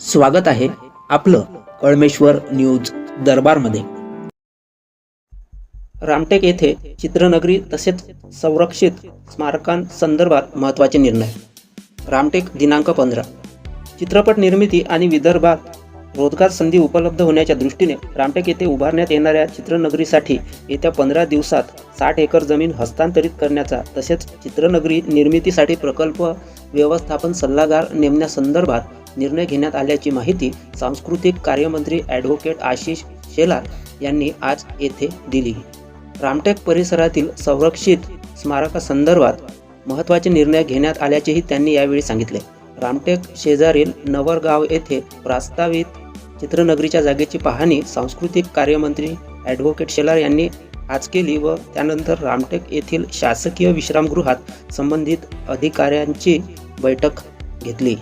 स्वागत आहे आपलं कळमेश्वर न्यूज दरबारमध्ये. रामटेक येथे चित्रनगरी तसेच संरक्षित स्मारकांसंदर्भात महत्त्वाचे निर्णय. रामटेक दिनांक पंधरा. चित्रपट निर्मिती आणि विदर्भात रोजगार संधी उपलब्ध होण्याच्या दृष्टीने रामटेक येथे उभारण्यात येणाऱ्या चित्रनगरीसाठी येत्या पंधरा दिवसात साठ एकर जमीन हस्तांतरित करण्याचा तसेच चित्रनगरी निर्मितीसाठी प्रकल्प व्यवस्थापन सल्लागार नेमण्यासंदर्भात निर्णय घेण्यात आल्याची माहिती सांस्कृतिक कार्यमंत्री ॲडव्होकेट आशिष शेलार यांनी आज येथे दिली. रामटेक परिसरातील संरक्षित स्मारकासंदर्भात महत्त्वाचे निर्णय घेण्यात आल्याचेही त्यांनी यावेळी सांगितले. रामटेक शेजारील नवरगाव येथे प्रस्तावित चित्रनगरीच्या जागेची पाहणी सांस्कृतिक कार्यमंत्री ॲडव्होकेट शेलार यांनी आज केली व त्यानंतर रामटेक येथील शासकीय विश्रामगृहात संबंधित अधिकाऱ्यांची बैठक घेतली.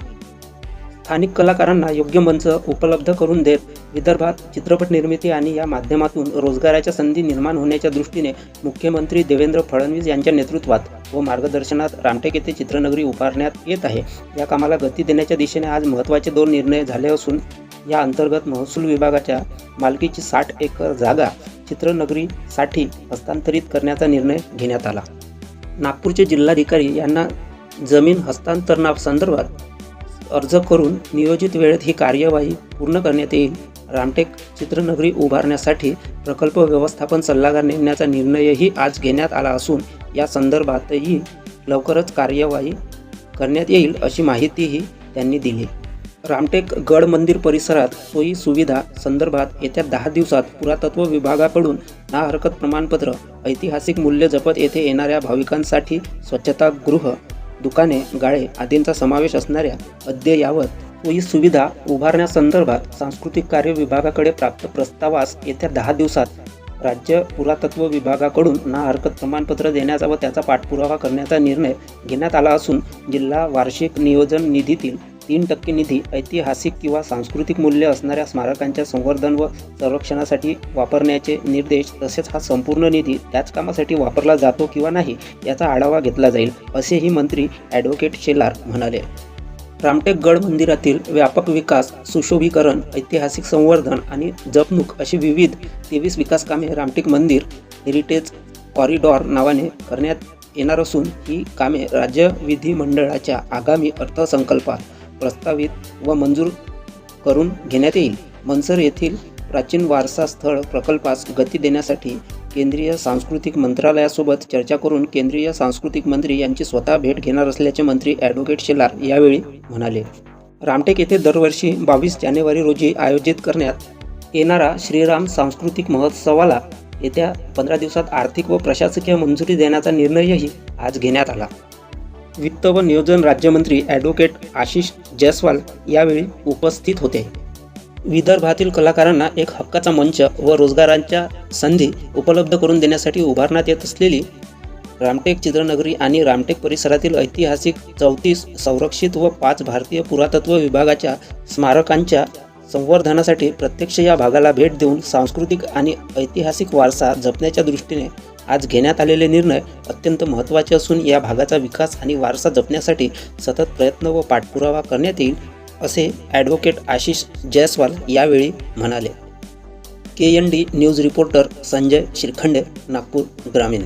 स्थानिक कलाकारांना योग्य मंच उपलब्ध करून देत विदर्भात चित्रपट निर्मिती आणि या माध्यमातून रोजगाराच्या संधी निर्माण होण्याच्या दृष्टीने मुख्यमंत्री देवेंद्र फडणवीस यांच्या नेतृत्वात व मार्गदर्शनात रामटेक येथे चित्रनगरी उभारण्यात येत आहे. या कामाला गती देण्याच्या दिशेने आज महत्त्वाचे दोन निर्णय झाले असून या अंतर्गत महसूल विभागाच्या मालकीची साठ एकर जागा चित्रनगरीसाठी हस्तांतरित करण्याचा निर्णय घेण्यात आला. नागपूरचे जिल्हाधिकारी यांना जमीन हस्तांतरणासंदर्भात अर्ज करून नियोजित वेळेत ही कार्यवाही पूर्ण करण्यात येईल. रामटेक चित्रनगरी उभारण्यासाठी प्रकल्प व्यवस्थापन सल्लागार नेमण्याचा निर्णयही आज घेण्यात आला असून या संदर्भातही लवकरच कार्यवाही करण्यात येईल अशी माहितीही त्यांनी दिली. रामटेक गड मंदिर परिसरात सोयी सुविधा संदर्भात येत्या दहा दिवसात पुरातत्व विभागाकडून ना हरकत प्रमाणपत्र ऐतिहासिक मूल्य जपत येथे येणाऱ्या भाविकांसाठी स्वच्छतागृह दुकाने गाळे आदींचा समावेश असणाऱ्या अद्ययावत ही सुविधा उभारण्यासंदर्भात सांस्कृतिक कार्य विभागाकडे प्राप्त प्रस्तावास येत्या दहा दिवसात राज्य पुरातत्व विभागाकडून ना हरकत प्रमाणपत्र देण्याचा व त्याचा पाठपुरावा करण्याचा निर्णय घेण्यात आला असून जिल्हा वार्षिक नियोजन निधीतील तीन टक्के निधी ऐतिहासिक किंवा सांस्कृतिक मूल्य असणाऱ्या स्मारकांच्या संवर्धन व संरक्षणासाठी वापरण्याचे निर्देश तसेच हा संपूर्ण निधी त्याच कामासाठी वापरला जातो किंवा नाही याचा आढावा घेतला जाईल असेही मंत्री ॲडव्होकेट शेलार म्हणाले. रामटेक गड मंदिरातील व्यापक विकास सुशोभीकरण ऐतिहासिक संवर्धन आणि जपणूक अशी विविध तेवीस विकास कामे रामटेक मंदिर हेरिटेज कॉरिडॉर नावाने करण्यात येणार असून ही कामे राज्य विधिमंडळाच्या आगामी अर्थसंकल्पात प्रस्तावित व मंजूर करून घेण्यात येईल. मनसर येथील प्राचीन वारसा स्थळ प्रकल्पास गती देण्यासाठी केंद्रीय सांस्कृतिक मंत्रालयासोबत चर्चा करून केंद्रीय सांस्कृतिक मंत्री यांची स्वतः भेट घेणार असल्याचे मंत्री ॲडव्होकेट शेलार यावेळी म्हणाले. रामटेक येथे दरवर्षी बावीस जानेवारी रोजी आयोजित करण्यात येणारा श्रीराम सांस्कृतिक महोत्सवाला येत्या पंधरा दिवसात आर्थिक व प्रशासकीय मंजुरी देण्याचा निर्णयही आज घेण्यात आला. वित्त व नियोजन राज्यमंत्री ॲडव्होकेट आशिष जयस्वाल यावेळी उपस्थित होते. विदर्भातील कलाकारांना एक हक्काचा मंच व रोजगारांच्या संधी उपलब्ध करून देण्यासाठी उभारण्यात येत असलेली रामटेक चित्रनगरी आणि रामटेक परिसरातील ऐतिहासिक चौतीस संरक्षित व पाच भारतीय पुरातत्व विभागाच्या स्मारकांच्या संवर्धनासाठी प्रत्यक्ष या भागाला भेट देऊन सांस्कृतिक आणि ऐतिहासिक वारसा जपण्याच्या दृष्टीने आज घेण्यात आलेले निर्णय अत्यंत महत्त्वाचे असून या भागाचा विकास आणि वारसा जपण्यासाठी सतत प्रयत्न व पाठपुरावा करण्यात येईल असे ॲडव्होकेट आशिष जयस्वाल यावेळी म्हणाले. K N D news reporter Sanjay Shirkhande Nagpur ग्रामीण.